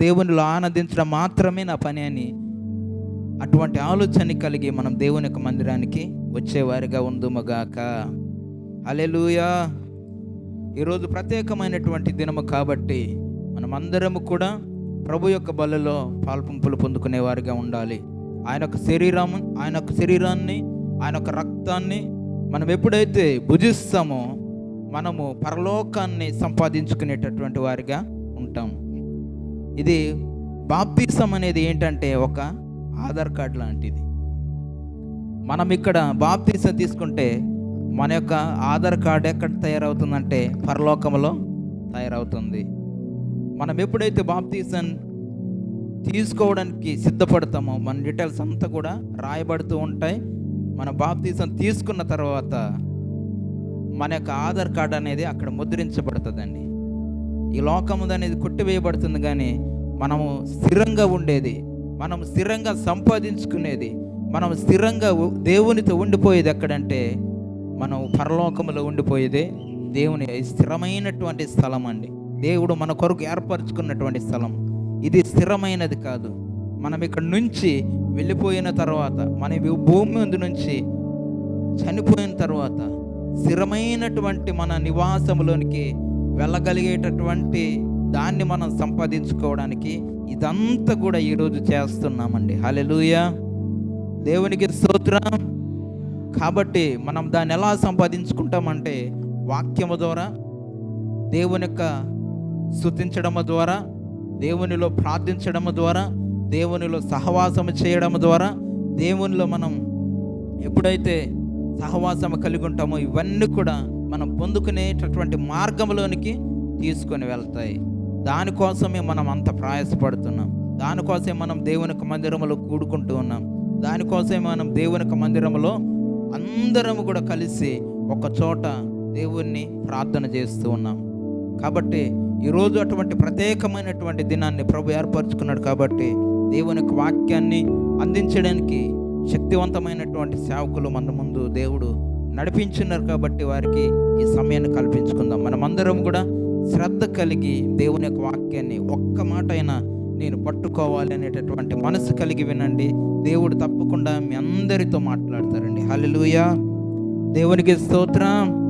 దేవునిలో ఆనందించడం మాత్రమే నా పని అని అటువంటి ఆలోచన కలిగి మనం దేవుని యొక్క మందిరానికి వచ్చేవారిగా ఉందుమగాక. అలెలుయా ఈరోజు ప్రత్యేకమైనటువంటి దినము కాబట్టి మనమందరము కూడా ప్రభు యొక్క బలలో పాల్పంపులు పొందుకునేవారిగా ఉండాలి. ఆయన యొక్క శరీరం ఆయన యొక్క శరీరాన్ని ఆయన యొక్క రక్తాన్ని మనం ఎప్పుడైతే భుజిస్తామో మనము పరలోకాన్ని సంపాదించుకునేటటువంటి వారిగా ఉంటాం. ఇది బాప్తిసం అనేది ఏంటంటే ఒక ఆధార్ కార్డ్ లాంటిది. మనం ఇక్కడ బాప్తిసం తీసుకుంటే మన యొక్క ఆధార్ కార్డ్ ఎక్కడ తయారవుతుందంటే పరలోకంలో తయారవుతుంది. మనం ఎప్పుడైతే బాప్తీసం తీసుకోవడానికి సిద్ధపడతామో మన డీటెయిల్స్ అంతా కూడా రాయబడుతూ ఉంటాయి. మన బాప్తీసం తీసుకున్న తర్వాత మన యొక్క ఆధార్ కార్డ్ అనేది అక్కడ ముద్రించబడుతుందండి. ఈ లోకము అనేది కొట్టివేయబడుతుంది కానీ మనము స్థిరంగా ఉండేది మనం స్థిరంగా సంపాదించుకునేది మనం స్థిరంగా దేవునితో ఉండిపోయేది ఎక్కడంటే మనం పరలోకములో ఉండిపోయేదే దేవుని స్థిరమైనటువంటి స్థలం అండి దేవుడు మన కొరకు ఏర్పరచుకున్నటువంటి స్థలం. ఇది స్థిరమైనది కాదు. మనం ఇక్కడ నుంచి వెళ్ళిపోయిన తర్వాత మన భూమి ముందు నుంచి చనిపోయిన తర్వాత స్థిరమైనటువంటి మన నివాసంలోనికి వెళ్ళగలిగేటటువంటి దాన్ని మనం సంపాదించుకోవడానికి ఇదంతా కూడా ఈరోజు చేస్తున్నామండి. హలెలుయ దేవునికి స్తోత్రం. కాబట్టి మనం దాన్ని ఎలా సంపాదించుకుంటామంటే వాక్యము ద్వారా దేవుని యొక్క స్థుతించడం ద్వారా దేవునిలో ప్రార్థించడం ద్వారా దేవునిలో సహవాసం చేయడం ద్వారా దేవునిలో మనం ఎప్పుడైతే సహవాసం కలిగి ఉంటామో ఇవన్నీ కూడా మనం పొందుకునేటటువంటి మార్గంలోనికి తీసుకొని వెళ్తాయి. దానికోసమే మనం అంత ప్రయాసపడుతున్నాం. దానికోసమే మనం దేవుని మందిరంలో కూడుకుంటూ ఉన్నాం. దానికోసమే మనం దేవుని మందిరంలో అందరము కూడా కలిసి ఒక చోట దేవుణ్ణి ప్రార్థన చేస్తూ ఉన్నాం. కాబట్టి ఈరోజు అటువంటి ప్రత్యేకమైనటువంటి దినాన్ని ప్రభు ఏర్పరచుకున్నాడు కాబట్టి దేవునికి వాక్యాన్ని అందించడానికి శక్తివంతమైనటువంటి సేవకులు మన ముందు దేవుడు నడిపించున్నారు కాబట్టి వారికి ఈ సమయాన్ని కల్పించుకుందాం. మనమందరం కూడా శ్రద్ధ కలిగి దేవుని యొక్క వాక్యాన్ని ఒక్క మాట అయినా నేను పట్టుకోవాలి అనేటటువంటి మనసు కలిగి వినండి. దేవుడు తప్పకుండా మీ అందరితో మాట్లాడతారండి. హల్లెలూయా. దేవునికి స్తోత్రం.